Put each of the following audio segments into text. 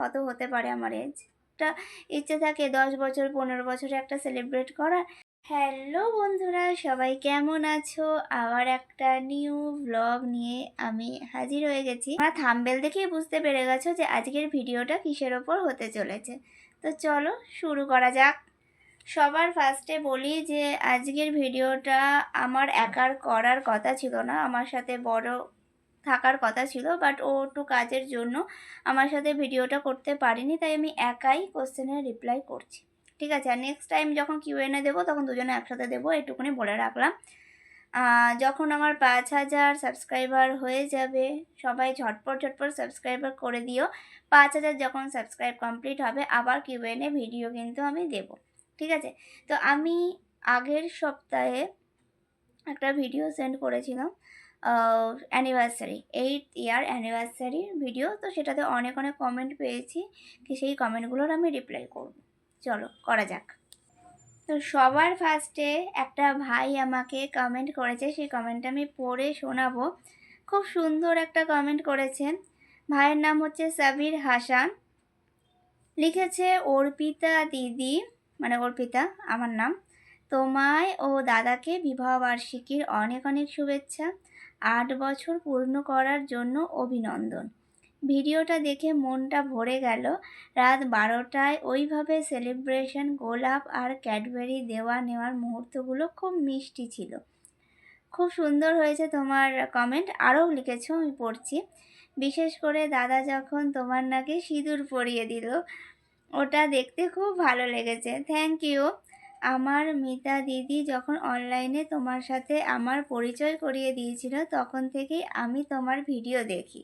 কত হতে পারে আমার এজ একটা ইচ্ছে থাকে দশ বছর, পনেরো বছরে একটা সেলিব্রেট করার। হ্যালো বন্ধুরা, সবাই কেমন আছো? আবার একটা নিউ ব্লগ নিয়ে আমি হাজির হয়ে গেছি। আমার থাম্বেল দেখেই বুঝতে পেরে গেছো যে আজকের ভিডিওটা কিসের ওপর হতে চলেছে। তো চলো শুরু করা যাক। সবার ফার্স্টে বলি যে, আজকের ভিডিওটা আমার একার করার কথা ছিল না। আমার সাথে বড় থাকার কথা ছিল বাট ও একটু কাজের জন্য আমার সাথে ভিডিওটা করতে পারিনি, তাই আমি একাই কোশ্চেনের রিপ্লাই করছি। ঠিক আছে, আর নেক্সট টাইম যখন কিউএনএ দেবো, তখন দুজনে একসাথে দেবো এটুকুনি বলে রাখলাম। যখন আমার পাঁচ হাজার সাবস্ক্রাইবার হয়ে যাবে, সবাই ঝটপট ঝটপট সাবস্ক্রাইবার করে দিও। পাঁচ হাজার যখন সাবস্ক্রাইব কমপ্লিট হবে, আবার কিউএনএ ভিডিও কিন্তু আমি দেব। ঠিক আছে, তো আমি আগের সপ্তাহে একটা ভিডিও সেন্ড করেছিলাম। Anniversary eight year anniversary video তো সেটাতে অনেক অনেক কমেন্ট পেয়েছি কি সেই কমেন্টগুলোর আমি রিপ্লাই করব। চলো, করা যাক। তো সবার ফার্স্টে একটা ভাই আমাকে কমেন্ট করেছে, সেই কমেন্টটা আমি পড়ে শোনাবো। খুব সুন্দর একটা কমেন্ট করেছেন। ভাইয়ের নাম হচ্ছে সাবির হাসান। লিখেছে, অর্পিতা দিদি মানে অর্পিতা, আমার নাম, তোমায় ও দাদাকে বিবাহবার্ষিকীর অনেক অনেক শুভেচ্ছা। আট বছর পূর্ণ করার জন্য অভিনন্দন। ভিডিওটা দেখে মনটা ভরে গেল। রাত বারোটায় ওইভাবে সেলিব্রেশন গোলাপ আর ক্যাডবেরি দেওয়া নেওয়ার মুহূর্তগুলো খুব মিষ্টি ছিল। খুব সুন্দর হয়েছে তোমার কমেন্ট আরও লিখেছো, আমি পড়ছি। বিশেষ করে দাদা যখন তোমার নাকি সিঁদুর পরিয়ে দিল, ওটা দেখতে খুব ভালো লেগেছে। থ্যাংক ইউ আমার মিতা দিদি যখন অনলাইনে তোমার সাথে আমার পরিচয় করিয়ে দিয়েছিল, তখন থেকেই আমি তোমার ভিডিও দেখি।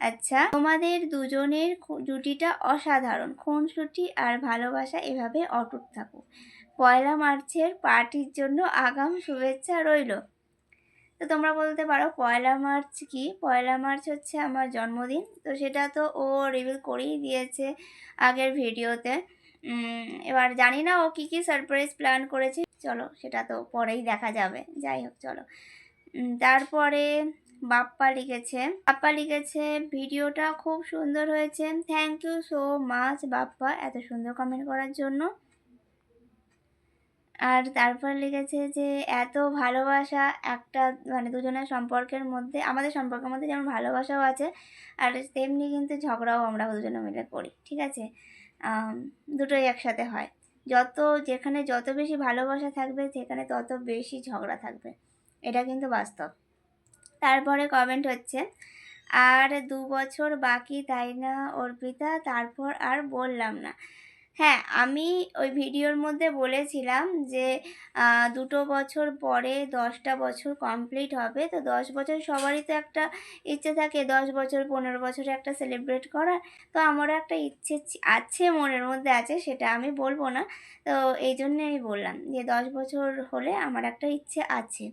আচ্ছা তোমাদের দুজনের জুটিটা অসাধারণ। খুনসুটি আর ভালোবাসা এভাবে অটুট থাকুক। পয়লা মার্চের পার্টির জন্য আগাম শুভেচ্ছা রইল। তো তোমরা বলতে পারো, পয়লা মার্চ কি? পয়লা মার্চ হচ্ছে আমার জন্মদিন। তো সেটা তো ও রিভিল করেই দিয়েছে আগের ভিডিওতে এবার জানি না ও কী কী সারপ্রাইজ প্ল্যান করেছে। চলো, সেটা তো পরেই দেখা যাবে। যাই হোক, চলো। তারপরে বাপ্পা লিখেছে বাপ্পা লিখেছে, ভিডিওটা খুব সুন্দর হয়েছে। Thank you so much Bappa. এত সুন্দর কমেন্ট করার জন্য। আর তারপর লিখেছে যে এত ভালোবাসা একটা মানে দুজনের সম্পর্কের মধ্যে, আমাদের সম্পর্কের মধ্যে যেমন ভালোবাসাও আছে, আর তেমনি কিন্তু ঝগড়াও আমরা দুজনে মিলে করি, ঠিক আছে? দুটোই একসাথে হয়। যত, যেখানে যত বেশি ভালোবাসা থাকবে, সেখানে তত বেশি ঝগড়া থাকবে। এটা কিন্তু বাস্তব। তারপরে কমেন্ট হচ্ছে, আর দু বছর বাকি তাই না, অর্পিতা? তারপর আর বললাম না। হ্যাঁ আমি ওই ভিডিওর মধ্যে বলেছিলাম যে দুটো বছর পরে দশটা বছর কমপ্লিট হবে। তো দশ বছর সবারই তো একটা ইচ্ছে থাকে, দশ বছর, পনেরো বছরে একটা সেলিব্রেট করার। তো আমারও একটা ইচ্ছে আছে, মনের মধ্যে আছে, সেটা আমি বলব না। তো এই জন্যে আমি বললাম যে, দশ বছর হলে আমার একটা ইচ্ছে আছে।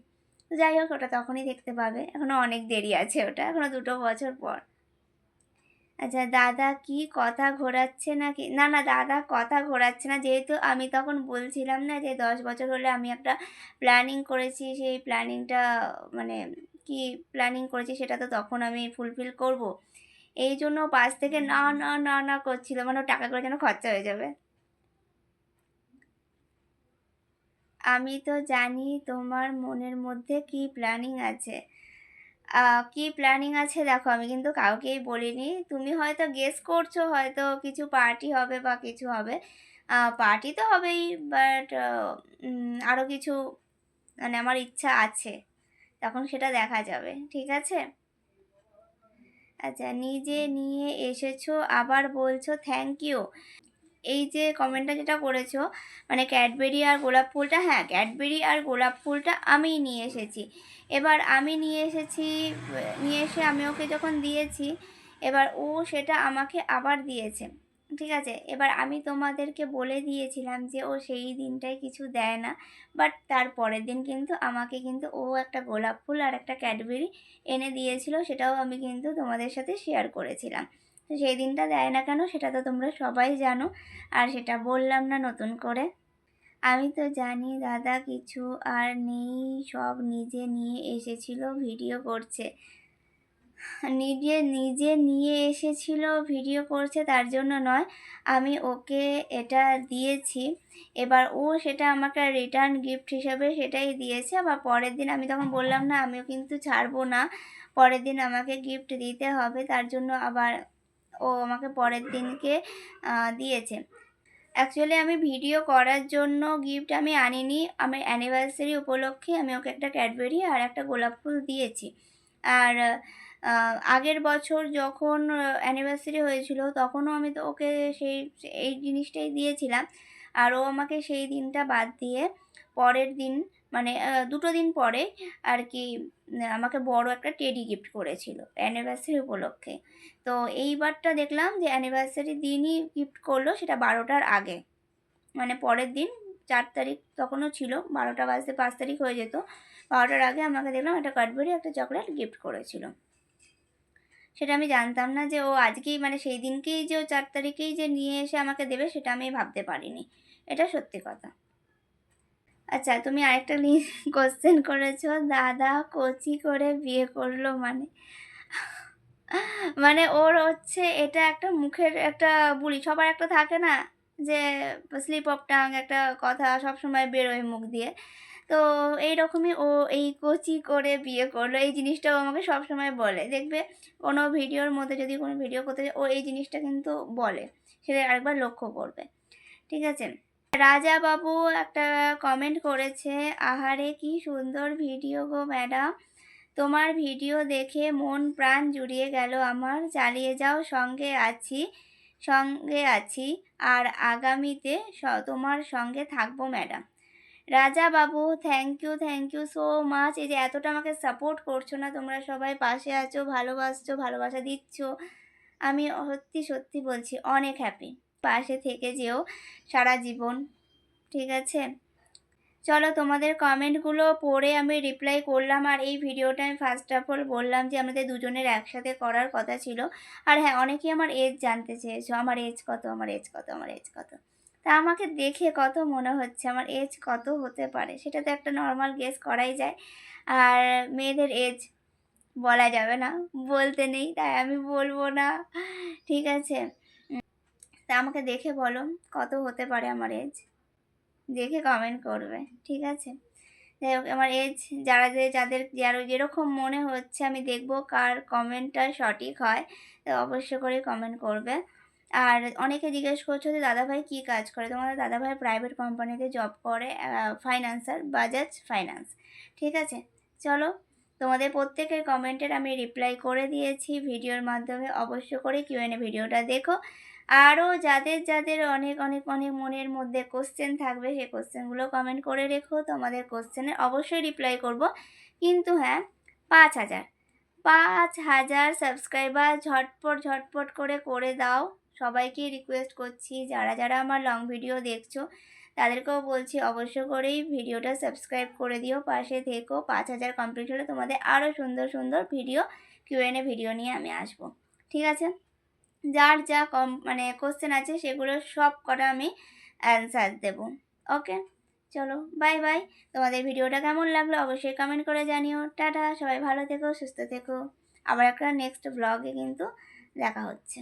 তো যাই হোক, ওটা তখনই দেখতে পাবে। এখনও অনেক দেরি আছে ওটা এখনও দুটো বছর পর। আচ্ছা দাদা কি কথা ঘোরাচ্ছে নাকি? না না দাদা কথা ঘোরাচ্ছে না। যেহেতু আমি তখন বলছিলাম না যে দশ বছর হলে আমি একটা প্ল্যানিং করেছি সেই প্ল্যানিংটা মানে কি প্ল্যানিং করেছি সেটা তো তখন আমি ফুলফিল করব। এই জন্য পাশ থেকে না না না না করছিল মানে টাকা করে যেন খরচা হয়ে যাবে। আমি তো জানি তোমার মনের মধ্যে কি প্ল্যানিং আছে। কি প্ল্যানিং আছে? দেখো, আমি কিন্তু কাউকেই বলিনি। তুমি হয়তো গেস করছ হয়তো কিছু পার্টি হবে বা কিছু হবে। পার্টি তো হবেই বাট আরও কিছু মানে আমার ইচ্ছা আছে। তখন সেটা দেখা যাবে, ঠিক আছে? আচ্ছা নিজে নিয়ে এসেছ, আবার বলছো থ্যাংক ইউ এই যে কমেন্টটা যেটা করেছ মানে ক্যাডবেরি আর গোলাপ ফুলটা হ্যাঁ ক্যাডবেরি আর গোলাপ ফুলটা আমিই নিয়ে এসেছি। এবার আমি নিয়ে এসেছি, নিয়ে এসে আমি ওকে যখন দিয়েছি, এবার ও সেটা আমাকে আবার দিয়েছে, ঠিক আছে? এবার আমি তোমাদেরকে বলে দিয়েছিলাম যে ও সেই দিনটায় কিছু দেয় না বাট তার পরের দিন কিন্তু আমাকে কিন্তু ও একটা গোলাপ ফুল আর একটা ক্যাডবেরি এনে দিয়েছিল, সেটাও আমি কিন্তু তোমাদের সাথে শেয়ার করেছিলাম। তো সেই দিনটা দেয় না কেন সেটা তো তোমরা সবাই জানো। আর সেটা বললাম না নতুন করে। আমি তো জানি দাদা কিছু আর নেই, সব নিজে নিয়ে এসেছিল, ভিডিও করছে। নিজে নিজে নিয়ে এসেছিল, ভিডিও করছে, তার জন্য নয়। আমি ওকে এটা দিয়েছি। এবার ও সেটা আমাকে রিটার্ন গিফট হিসাবে সেটাই দিয়েছে। আবার পরের দিন আমি তখন বললাম, না, আমিও কিন্তু ছাড়বো না। পরের দিন আমাকে গিফট দিতে হবে, তার জন্য আবার ও আমাকে পরের দিনকে দিয়েছে। অ্যাকচুয়ালি আমি ভিডিও করার জন্য গিফট আমি আনিনি। আমি অ্যানিভার্সারি উপলক্ষে আমি ওকে একটা ক্যাডবেরি আর একটা গোলাপ ফুল দিয়েছি। আর আগের বছর যখন অ্যানিভার্সারি হয়েছিল তখনও আমি তো ওকে সেই এই জিনিসটাই দিয়েছিলাম। আর ও আমাকে সেই দিনটা বাদ দিয়ে পরের দিন মানে দুটো দিন পরে আর কি আমাকে বড় একটা টেডি গিফট করেছিল অ্যানিভার্সারি উপলক্ষে। তো এইবারটা দেখলাম যে অ্যানিভার্সারি দিনই গিফট করল সেটা বারোটার আগে। মানে পরের দিন চার তারিখ তখনও ছিল, বারোটা বাজতে পাঁচ তারিখ হয়ে যেত। বারোটার আগে আমাকে দেখলাম একটা কাডবেরি একটা চকলেট গিফট করেছিল। সেটা আমি জানতাম না যে ও আজকেই মানে সেই দিনকেই যে ও চার তারিখেই যে নিয়ে এসে আমাকে দেবে সেটা আমি ভাবতে পারিনি। এটা সত্যি কথা। আচ্ছা তুমি আরেকটা কোশ্চেন করেছ। দাদা কচি করে বিয়ে করল মানে। মানে ওর হচ্ছে এটা একটা মুখের একটা বুলি। সবার একটা থাকে না যে স্লিপ অফ টাং একটা কথা সবসময় বেরোয় মুখ দিয়ে। তো এইরকমই ও এই কচি করে বিয়ে করল। এই জিনিসটাও আমাকে সবসময় বলে। দেখবে কোনো ভিডিওর মধ্যে যদি কোনো ভিডিও করতে ও এই জিনিসটা কিন্তু বলে। সেটা আরেকবার লক্ষ্য করবে। ঠিক আছে? রাজা বাবু একটা কমেন্ট করেছে, আহারে কি সুন্দর ভিডিও গো ম্যাডাম তোমার ভিডিও দেখে মন প্রাণ জুড়িয়ে গেল আমার। চালিয়ে যাও, সঙ্গে আছি সঙ্গে আছি। আর আগামীতে তোমার সঙ্গে থাকব madam Raja Babu thank you thank you so much এই যে এতটা আমাকে সাপোর্ট করছ না, তোমরা সবাই পাশে আছো, ভালোবাসছো, ভালোবাসা দিচ্ছ। আমি সত্যি সত্যি বলছি, অনেক হ্যাপি পাশে থেকে যেও সারা জীবন, ঠিক আছে? চলো তোমাদের কমেন্টগুলো পড়ে আমি রিপ্লাই করলাম আর এই ভিডিওটা আমি ফার্স্ট অফ অল বললাম যে আমাদের দুজনের একসাথে করার কথা ছিল। আর হ্যাঁ অনেকেই আমার এজ জানতে চেয়েছো, আমার এজ কত, আমার এজ কত, আমার এজ কত? তা আমাকে দেখে কত মনে হচ্ছে, আমার এজ কত হতে পারে? সেটা তো একটা নর্মাল গেস করাই যায়। আর মেয়েদের এজ বলা যাবে না, বলতে নেই, তাই আমি বলব না, ঠিক আছে? তা আমাকে দেখে বলো কত হতে পারে আমার এজ দেখে কমেন্ট করবে, ঠিক আছে? যাই হোক, আমার এজ যারা যে, যাদের যারা যেরকম মনে হচ্ছে, আমি দেখব কার কমেন্টটা সঠিক হয়, তো অবশ্য করে কমেন্ট করবে। আর অনেকে জিজ্ঞেস করছ যে, দাদাভাই কী কাজ করে? তোমাদের দাদাভাই প্রাইভেট কোম্পানিতে জব করে ফাইন্যান্সার বাজাজ ফাইন্যান্স ঠিক আছে? চলো, তোমাদের প্রত্যেকের কমেন্টের আমি রিপ্লাই করে দিয়েছি ভিডিওর মাধ্যমে। অবশ্য করে কিউএনএ ভিডিওটা দেখো। আরও যাদের যাদের অনেক অনেক অনেক মনের মধ্যে কোশ্চেন থাকবে, সেই কোশ্চেনগুলো কমেন্ট করে রেখো। তোমাদের কোশ্চেনের অবশ্যই রিপ্লাই করব। কিন্তু হ্যাঁ পাঁচ হাজার। পাঁচ হাজার সাবস্ক্রাইবার ঝটপট ঝটপট করে করে দাও। সবাইকে রিকোয়েস্ট করছি। যারা যারা আমার লং ভিডিও দেখছ, তাদেরকেও বলছি অবশ্য করেই ভিডিওটা সাবস্ক্রাইব করে দিও। পাশে থেকো। পাঁচ হাজার কমপ্লিট হলে তোমাদের আরও সুন্দর সুন্দর ভিডিও কিউএনএ ভিডিও নিয়ে আমি আসব। ঠিক আছে? যার যা কম মানে কোশ্চেন আছে সেগুলো সব কটা আমি অ্যান্সার দেবো। ওকে চলো বাই বাই তোমাদের ভিডিওটা কেমন লাগল অবশ্যই কমেন্ট করে জানিও। টাটা, সবাই ভালো থেকো, সুস্থ থেকো। আবার একটা নেক্সট ব্লগে কিন্তু দেখা হচ্ছে।